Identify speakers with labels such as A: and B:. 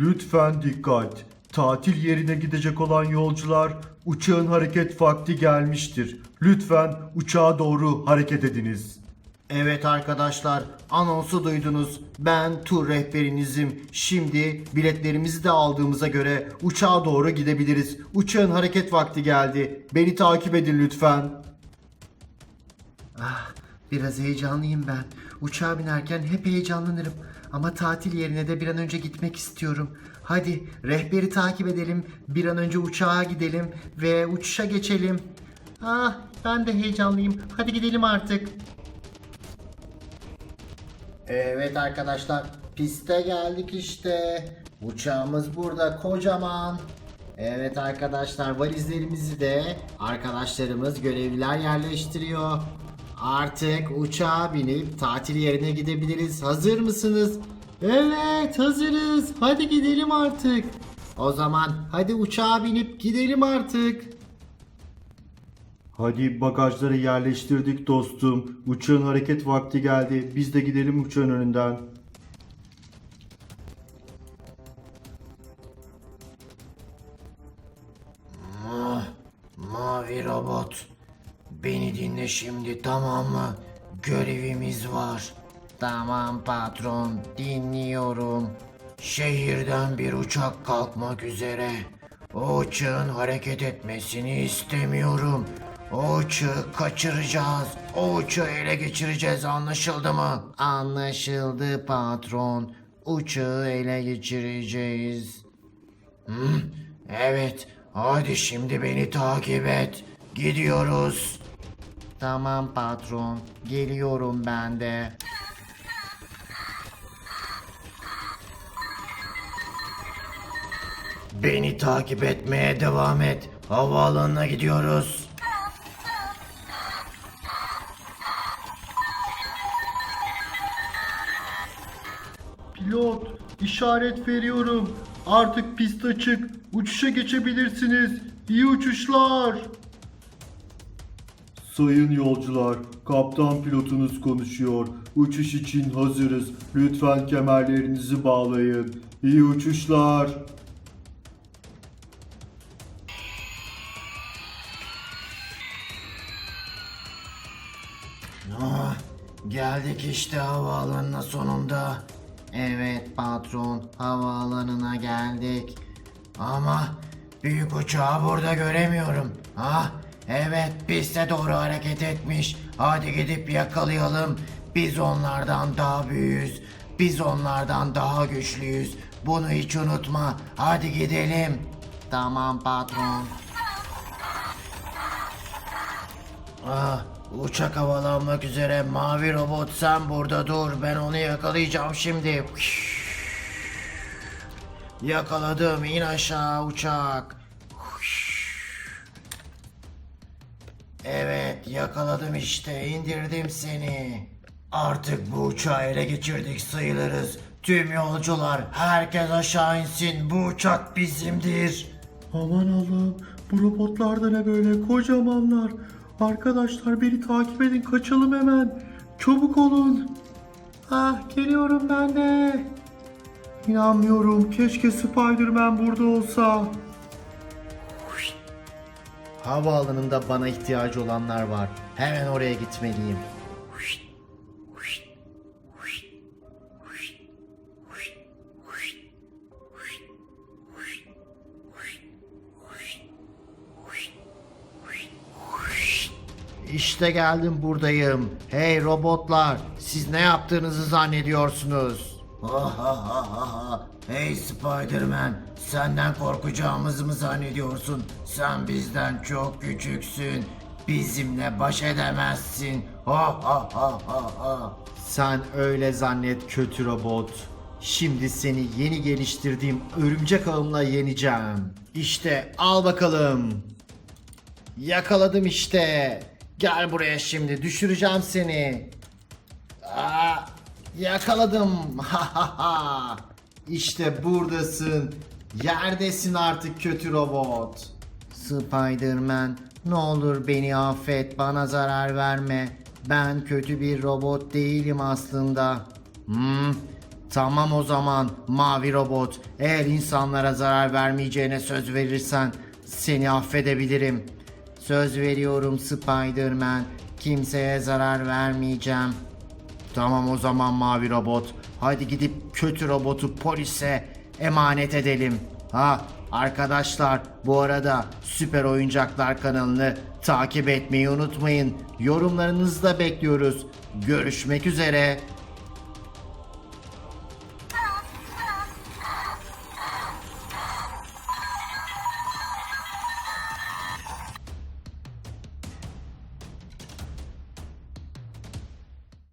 A: Lütfen dikkat. Tatil yerine gidecek olan yolcular uçağın hareket vakti gelmiştir. Lütfen uçağa doğru hareket ediniz.
B: Evet arkadaşlar, anonsu duydunuz. Ben tur rehberinizim. Şimdi biletlerimizi de aldığımıza göre uçağa doğru gidebiliriz. Uçağın hareket vakti geldi. Beni takip edin lütfen. Ah, biraz heyecanlıyım ben. Uçağa binerken hep heyecanlanırım. Ama tatil yerine de bir an önce gitmek istiyorum. Hadi rehberi takip edelim. Bir an önce uçağa gidelim ve uçuşa geçelim. Ah, ben de heyecanlıyım. Hadi gidelim artık. Evet arkadaşlar piste geldik işte. Uçağımız burada kocaman. Evet arkadaşlar valizlerimizi de arkadaşlarımız görevliler yerleştiriyor. Artık uçağa binip tatil yerine gidebiliriz. Hazır mısınız? Evet hazırız. Hadi gidelim artık. O zaman hadi uçağa binip gidelim artık.
A: Hadi bagajları yerleştirdik dostum. Uçağın hareket vakti geldi. Biz de gidelim uçağın önünden.
B: Mavi robot. Beni dinle şimdi tamam mı? Görevimiz var. Tamam patron dinliyorum. Şehirden bir uçak kalkmak üzere. O uçağın hareket etmesini istemiyorum. O uçağı kaçıracağız. O uçağı ele geçireceğiz anlaşıldı mı? Anlaşıldı patron. Uçağı ele geçireceğiz. Hı? Evet. Hadi şimdi beni takip et. Gidiyoruz. Tamam patron. Geliyorum ben de. Beni takip etmeye devam et. Havaalanına gidiyoruz.
A: Pilot, işaret veriyorum. Artık pist açık. Uçuşa geçebilirsiniz. İyi uçuşlar. Sayın yolcular, kaptan pilotunuz konuşuyor. Uçuş için hazırız. Lütfen kemerlerinizi bağlayın. İyi uçuşlar.
B: Ah, geldik işte havaalanına sonunda. Evet patron, havaalanına geldik. Ama büyük uçağı burada göremiyorum. Ah, evet piste doğru hareket etmiş. Hadi gidip yakalayalım. Biz onlardan daha büyüğüz. Biz onlardan daha güçlüyüz. Bunu hiç unutma. Hadi gidelim. Tamam patron. Ah, uçak havalanmak üzere. Mavi robot sen burada dur. Ben onu yakalayacağım şimdi. Yakaladım. İn aşağı uçak. Evet yakaladım işte. indirdim seni. Artık bu uçağı ele geçirdik sayılırız. Tüm yolcular herkes aşağı insin. Bu uçak bizimdir.
A: Aman Allah'ım bu robotlar da ne böyle kocamanlar. Arkadaşlar beni takip edin kaçalım hemen. Çabuk olun. Ah geliyorum ben de. İnanmıyorum keşke Spider-Man burada olsa.
B: Havaalanında bana ihtiyacı olanlar var. Hemen oraya gitmeliyim. İşte geldim buradayım. Hey robotlar, siz ne yaptığınızı zannediyorsunuz? Hey Spider-Man, senden korkacağımızı mı zannediyorsun? Sen bizden çok küçüksün. Bizimle baş edemezsin. Ha ha ha ha ha. Sen öyle zannet kötü robot. Şimdi seni yeni geliştirdiğim örümcek ağımla yeneceğim. İşte al bakalım. Yakaladım işte. Gel buraya şimdi düşüreceğim seni. Yakaladım. İşte buradasın. Yerdesin artık kötü robot. Spider-Man ne olur beni affet bana zarar verme. Ben kötü bir robot değilim aslında. Hmm, Tamam o zaman mavi robot. Eğer insanlara zarar vermeyeceğine söz verirsen seni affedebilirim. Söz veriyorum Spider-Man. Kimseye zarar vermeyeceğim. Tamam o zaman mavi robot. Hadi gidip kötü robotu polise emanet edelim. Ha arkadaşlar bu arada Süper Oyuncaklar kanalını takip etmeyi unutmayın. Yorumlarınızı da bekliyoruz. Görüşmek üzere.